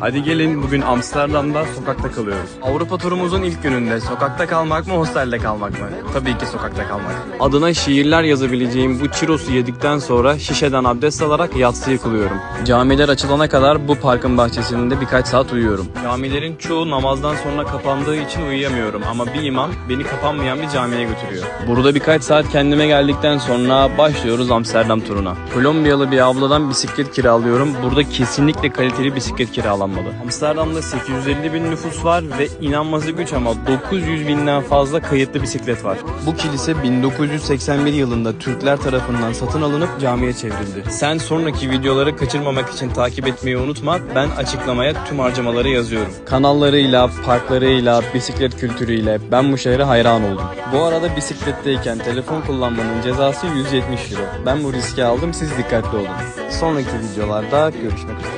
Hadi gelin bugün Amsterdam'da sokakta kalıyoruz. Avrupa turumuzun ilk gününde sokakta kalmak mı hostelde kalmak mı? Tabii ki sokakta kalmak. Adına şiirler yazabileceğim bu çirosu yedikten sonra şişeden abdest alarak yatsıyı kılıyorum. Camiler açılana kadar bu parkın bahçesinde birkaç saat uyuyorum. Camilerin çoğu namazdan sonra kapandığı için uyuyamıyorum ama bir imam beni kapanmayan bir camiye götürüyor. Burada birkaç saat kendime geldikten sonra başlıyoruz Amsterdam turuna. Kolombiyalı bir abladan bisiklet kiralıyorum. Burada kesinlikle kaliteli bisiklet kiralanmalı. Amsterdam'da 850 bin nüfus var ve inanması güç ama 900 binden fazla kayıtlı bisiklet var. Bu kilise 1981 yılında Türkler tarafından satın alınıp camiye çevrildi. Sen sonraki videoları kaçırmamak için takip etmeyi unutma. Ben açıklamaya tüm harcamaları yazıyorum. Kanallarıyla, parklarıyla, bisiklet kültürüyle ben bu şehre hayran oldum. Bu arada bisikletteyken telefon kullanmanın cezası 170 euro. Ben bu riski aldım siz dikkatli olun. Sonraki videolarda görüşmek üzere.